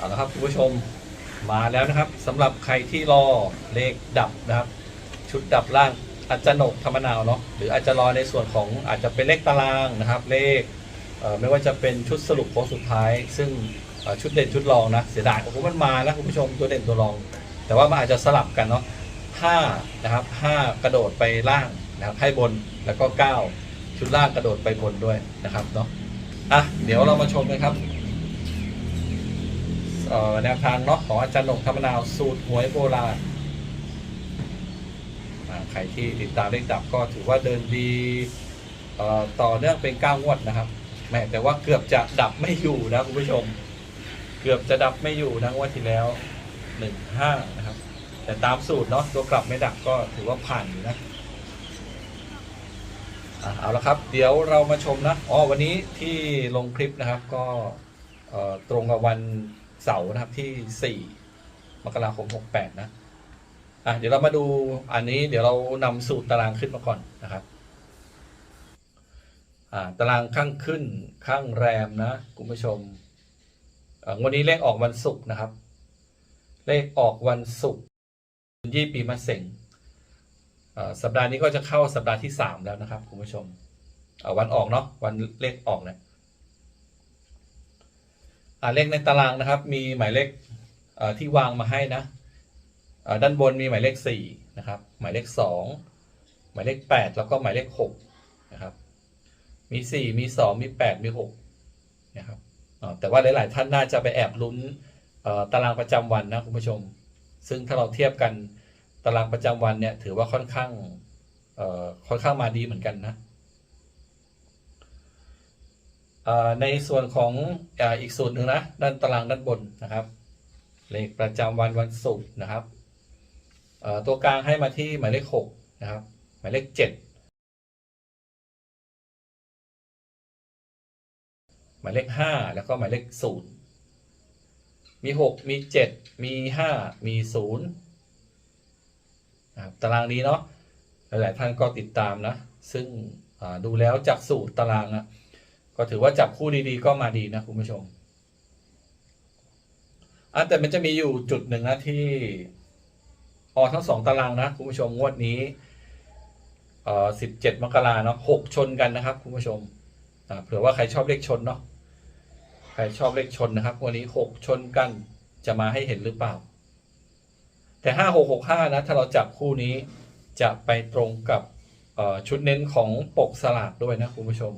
เอาละครับคุณผู้ชมมาแล้วนะครับสำหรับใครที่รอเลขดับนะครับ ชุดดับล่างอาจจะหนกธรรมนาวเนาะหรืออาจจะรอในส่วนของอาจจะเป็นเลขตารางนะครับ เลขไม่ว่าจะเป็นชุดสรุปโค้งสุดท้าย ซึ่งชุดเด่นชุดรองนะเสียดายโอ้โหมันมาแล้วคุณผู้ชมตัวเด่นตัวรอง แต่ว่ามันอาจจะสลับกันเนาะห้านะครับห้ากระโดดไปล่างนะครับให้บนแล้วก็เก้าชุดล่างกระโดดไปบนด้วยนะครับเนาะอะเดี๋ยวเรามาชมกันครับ แนวทางเนาะของอาจารย์หนกธรรมนาวสูตรหวยโบราณใครที่ติดตามเลขดับก็ถือว่าเดินดีต่อเนื่องเป็นก้างวดนะครับแม้แต่ว่าเกือบจะดับไม่อยู่นะคุณผู้ชม เกือบจะดับไม่อยู่นะงวดที่แล้วหนึ่งห้านะครับ แต่ตามสูตรเนาะตัวกลับไม่ดับก็ถือว่าผ่านอยู่นะเอาละครับ เดี๋ยวเรามาชมนะอ๋อวันนี้ที่ลงคลิปนะครับก็ตรงกับวัน เสาร์นะครับที่ 4 มกราคม 68 นะอะเดี๋ยวเรามาดูอันนี้เดี๋ยวเรานำสูตรตารางขึ้นมาก่อนนะครับอ่าตารางข้างขึ้นข้างแรมนะคุณผู้ชมวันนี้เลขออกวันศุกร์นะครับ เลขออกวันศุกร์ยี่ปีมะเสงสัปดาห์นี้ก็จะเข้าสัปดาห์ที่ 3 แล้วนะครับคุณผู้ชมวันออกเนาะวันเลขออกเนี่ย เลขในตารางนะครับ มีหมายเลขที่วางมาให้นะด้านบนมีหมายเลขสี่นะครับ หมายเลขสองหมายเลขแปดแล้วก็หมายเลขหกนะครับ มีสี่มีสองมีแปดมีหกนะครับแต่ว่าหลาย ๆ ท่านน่าจะไปแอบลุ้นตารางประจำวันนะคุณผู้ชม ซึ่งถ้าเราเทียบกันตารางประจำวันเนี่ยถือว่าค่อนข้างค่อนข้างมาดีเหมือนกันนะ ในส่วนของอีกส่วนหนึ่งนะ ด้านตารางด้านบนนะครับ เลขประจำวันวันศุกร์นะครับตัวกลางให้มาที่หมายเลขหกนะครับ หมายเลขเจ็ดหมายเลขห้าแล้วก็หมายเลขศูนย์มีหกมีเจ็ดมีห้ามีศูนย์นะตารางนี้เนาะหลายๆท่านก็ติดตามนะ ซึ่งดูแล้วจากสูตรตารางอะ ก็ถือว่าจับคู่ดีๆ ก็มาดีนะคุณผู้ชมอะแต่มันจะมีอยู่จุดหนึ่งนะที่ออกทั้งสองตารางนะคุณผู้ชมงวดนี้เอ่อสิบเจ็ดมกราเนาะหกชนกันนะครับคุณผู้ชมอ่าเผื่อว่าใครชอบเลขชนเนาะใครชอบเลขชนนะครับวันนี้หกชนกันจะมาให้เห็นหรือเปล่า แต่ห้าหกหกห้านะถ้าเราจับคู่นี้จะไปตรงกับชุดเน้นของปกสลากด้วยนะคุณผู้ชม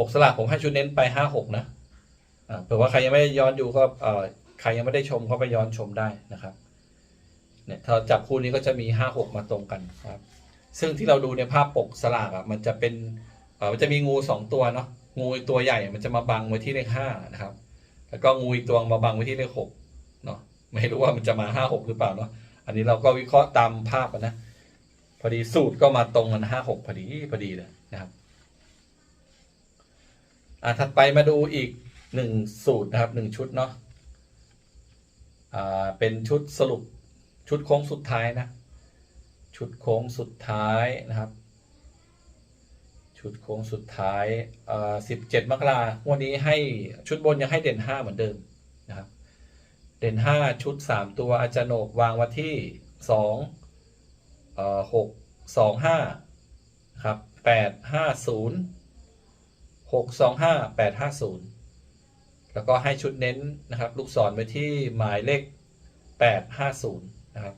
ปกสลากผมให้ชุดเน้นไปห้าหกนะเผื่อว่าใครยังไม่ได้ย้อนดูก็ใครยังไม่ได้ชมก็ไปย้อนชมได้นะครับเนี่ยถ้าเราจับคู่นี้ก็จะมีห้าหกมาตรงกันครับซึ่งที่เราดูในภาพปกสลากอะมันจะเป็นมันจะมีงูสองตัวเนาะงูตัวใหญ่มันจะมาบังไว้ที่เลขห้านะครับ แล้วก็งูอีกตัวมาบังไว้ที่เลขหกเนาะไม่รู้ว่ามันจะมาห้าหกหรือเปล่าเนาะอันนี้เราก็วิเคราะห์ตามภาพนะพอดีสูตรก็มาตรงกันห้าหกพอดีพอดีเลยนะครับ อ่าถัดไปมาดูอีกหนึ่งสูตรนะครับหนึ่งชุดเนาะอ่าเป็นชุดสรุปชุดโค้งสุดท้ายนะ ชุดโค้งสุดท้ายนะครับ ชุดโค้งสุดท้ายอ่าสิบเจ็ดมกราวันนี้ให้ชุดบนยังให้เด่นห้าเหมือนเดิมนะครับ เด่นห้าชุดสามตัวอาจารย์โหนกวางไว้ที่สองเอ่อหกสองห้าครับแปดห้าศูนย์ หกสองห้าแปดห้าศูนย์แล้วก็ให้ชุดเน้นนะครับ ลูกศรไปที่หมายเลขแปดห้าศูนย์นะครับ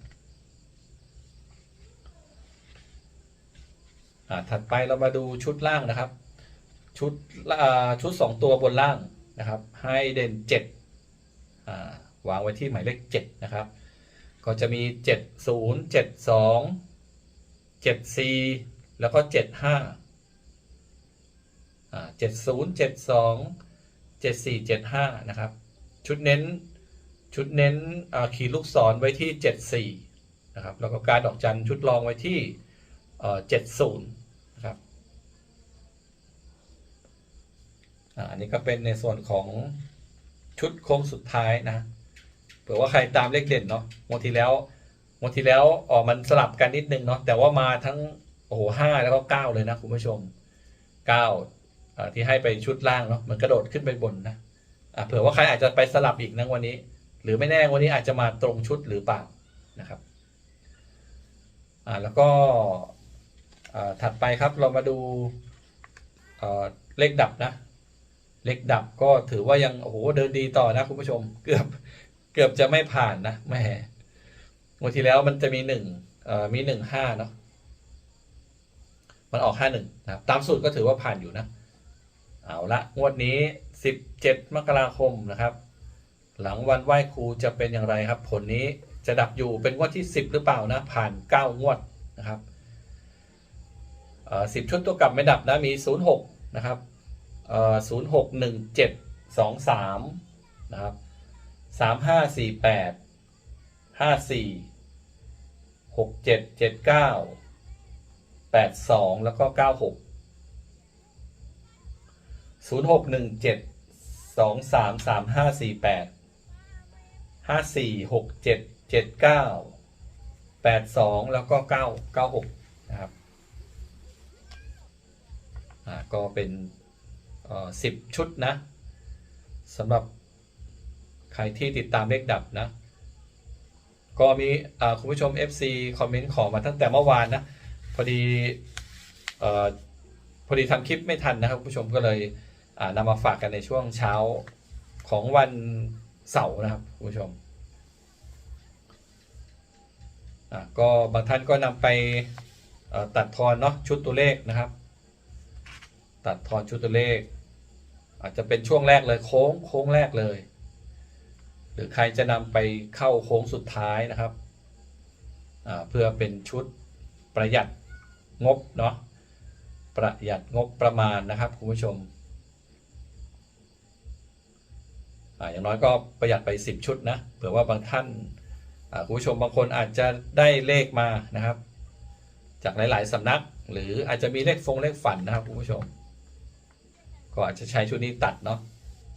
ถัดไปเรามาดูชุดล่างนะครับ ชุดชุดสองตัวบนล่างนะครับ ให้เด่นเจ็ดวางไว้ที่หมายเลขเจ็ดนะครับ ก็จะมีเจ็ดศูนย์เจ็ดสองเจ็ดซีแล้วก็เจ็ดห้าเจ็ดศูนย์เจ็ดสองเจ็ดสี่เจ็ดห้านะครับ ชุดเน้นชุดเน้นขีดลูกศรไว้ที่เจ็ดสี่นะครับ แล้วก็การดอกจันชุดรองไว้ที่เจ็ดศูนย์นะครับอันนี้ก็เป็นในส่วนของชุดโค้งสุดท้ายนะเผื่อว่าใครตามเลขเด่นเนาะงวดที่แล้วงวดที่แล้วออกมันสลับกันนิดนึงเนาะแต่ว่ามาทั้งโอ้โหห้าแล้วก็เก้าเลยนะคุณผู้ชมเก้า ที่ให้ไปชุดล่างเนาะมันกระโดดขึ้นไปบนนะเผื่อว่าใครอาจจะไปสลับอีกนะวันนี้ หรือไม่แน่วันนี้อาจจะมาตรงชุดหรือเปล่านะครับอ่าแล้วก็อ่าถัดไปครับเรามาดูเอ่อเลขดับนะ เลขดับก็ถือว่ายังโอ้โหเดินดีต่อนะคุณผู้ชม เกือบเกือบจะไม่ผ่านนะแหม่งวดที่แล้วมันจะมีหนึ่งอ่อมีหนึ่งห้าเนาะมันออกห้าหนึ่งนะตามสูตรก็ถือว่าผ่านอยู่นะ เอาละงวดนี้สิบเจ็ดมกราคมนะครับ หลังวันไหว้ครูจะเป็นอย่างไรครับ ผลนี้จะดับอยู่เป็นงวดที่สิบหรือเปล่านะ ผ่านเก้างวดนะครับสิบชุดตัวกลับไม่ดับนะมีศูนย์หกนะครับศูนย์หกหนึ่งเจ็ดสองสามนะครับสามห้าสี่แปดห้าสี่หกเจ็ดเจ็ดเก้าแปดสองแล้วก็เก้าหก ศูนย์หกหนึ่งเจ็ดสองสามสามห้าสี่แปดห้าสี่หกเจ็ดเจ็ดเก้าแปดสองแล้วก็เก้าเก้าหกนะครับอ่าก็เป็นสิบชุดนะสำหรับใครที่ติดตามเลขดับนะ ก็มีอ่าคุณผู้ชม FC คอมเมนต์ขอมาตั้งแต่เมื่อวานนะ พอดีเอ่อพอดีทำคลิปไม่ทันนะครับคุณผู้ชมก็เลย นำมาฝากกันในช่วงเช้าของวันเสาร์นะครับคุณผู้ชมก็บางท่านก็นำไปตัดทอนเนาะชุดตัวเลขนะครับ ตัดทอนชุดตัวเลข อาจจะเป็นช่วงแรกเลยโค้งโค้งแรกเลย หรือใครจะนำไปเข้าโค้งสุดท้ายนะครับเพื่อเป็นชุดประหยัดงบเนาะประหยัดงบประมาณนะครับคุณผู้ชม อย่างน้อยก็ประหยัดไป 10 ชุดนะเผื่อว่าบางท่านคุณผู้ชมบางคนอาจจะได้เลขมานะครับ จากหลาย ๆสำนัก หรืออาจจะมีเลขฟงเลขฝันนะครับคุณผู้ชม ก็อาจจะใช้ชุดนี้ตัดเนาะ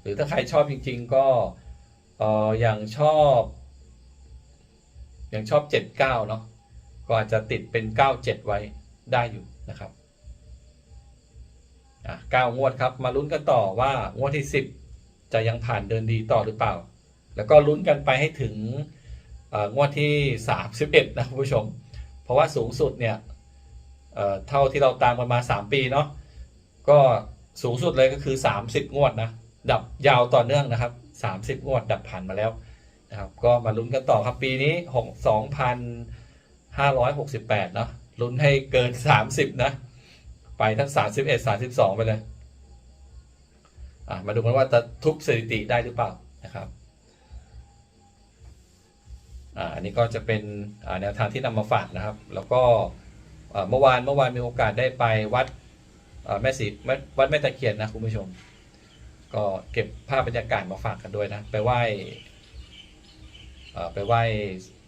หรือถ้าใครชอบจริง ๆ ก็เอออย่างชอบอย่างชอบ 79เนาะก็อาจจะติดเป็น 97 ไว้ได้อยู่นะครับอะ9งวดครับมาลุ้นกันต่อว่างวดที่ 10 จะยังผ่านเดินดีต่อหรือเปล่า แล้วก็ลุ้นกันไปให้ถึงงวดที่ 31 นะคุณผู้ชม เพราะว่าสูงสุดเนี่ยเท่าที่เราตามกันมา 3 ปีเนาะก็สูงสุดเลยก็คือ 30 งวดนะดับยาวต่อเนื่องนะครับ 30 งวดดับผ่านมาแล้วนะครับ ก็มาลุ้นกันต่อครับปีนี้6 2,568 เนาะลุ้นให้เกิน 30 นะ ไปทั้ง 31 32 ไปเลย มาดูกันว่าจะทุบสถิติได้หรือเปล่านะครับอันนี้ก็จะเป็นแนวทางที่นำมาฝากนะครับ แล้วก็เมื่อวานเมื่อวานมีโอกาสได้ไปวัดแม่สีวัดแม่ตะเคียนนะคุณผู้ชม ก็เก็บภาพบรรยากาศมาฝากกันด้วยนะ ไปไหว้ไปไหว้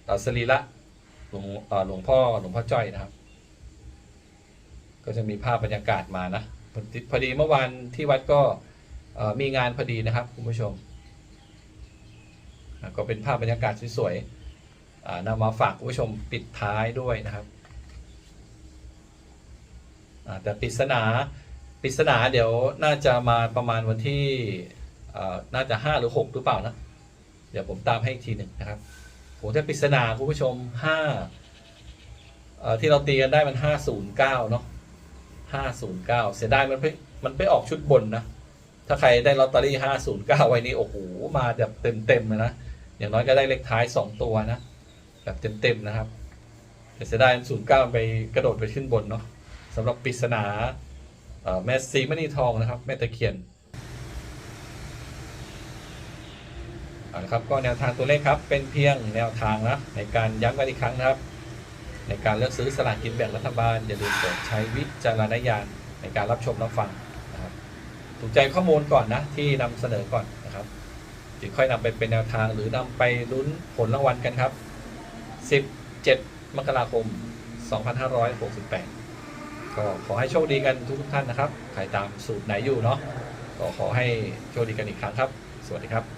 อ่าสรีระหลวงหลวงพ่อหลวงพ่อจ้อยนะครับ ก็จะมีภาพบรรยากาศมานะพอดีเมื่อวานที่วัดก็ มีงานพอดีนะครับคุณผู้ชม ก็เป็นภาพบรรยากาศสวยๆนำมาฝากคุณผู้ชมปิดท้ายด้วยนะครับแต่ปริศนาปริศนาเดี๋ยวน่าจะมาประมาณวันที่น่าจะห้าหรือหกหรือเปล่านะ เดี๋ยวผมตามให้อีกทีหนึ่งนะครับโหถ้าปริศนาคุณผู้ชมห้าที่เราตีกันได้มันห้าศูนย์เก้าเนาะห้าศูนย์เก้าเสียดายมันไปมันไปออกชุดบนนะ ถ้าใครได้ลอตเตอรี่ห้าศูนย์เก้าไว้นี่โอ้โหมาแบบเต็มเต็มเลยนะ อย่างน้อยก็ได้เลขท้ายสองตัวนะ แบบเต็มๆนะครับแต่เสียดายศูนย์เก้าไปกระโดดไปขึ้นบนเนาะสำหรับปริศนาเอ่อแม่ซีมณีทองนะครับ แม่ตะเคียนเอาละครับก็แนวทางตัวเลขครับ เป็นเพียงแนวทางนะในการย้ำกันอีกครั้งนะครับ ในการเลือกซื้อสลากกินแบ่งรัฐบาลอย่าลืมโปรดใช้วิจารณญาณในการรับชมรับฟัง ถูกใจข้อมูลก่อนนะ ที่นำเสนอก่อนนะครับจึงค่อยนำไปเป็นแนวทางหรือนำไปลุ้นผลรางวัลกันครับ 17 มกราคม 2568 ก็ขอให้โชคดีกันทุกท่านนะครับ ใครตามสูตรไหนอยู่เนาะ ก็ขอให้โชคดีกันอีกครั้งครับ สวัสดีครับ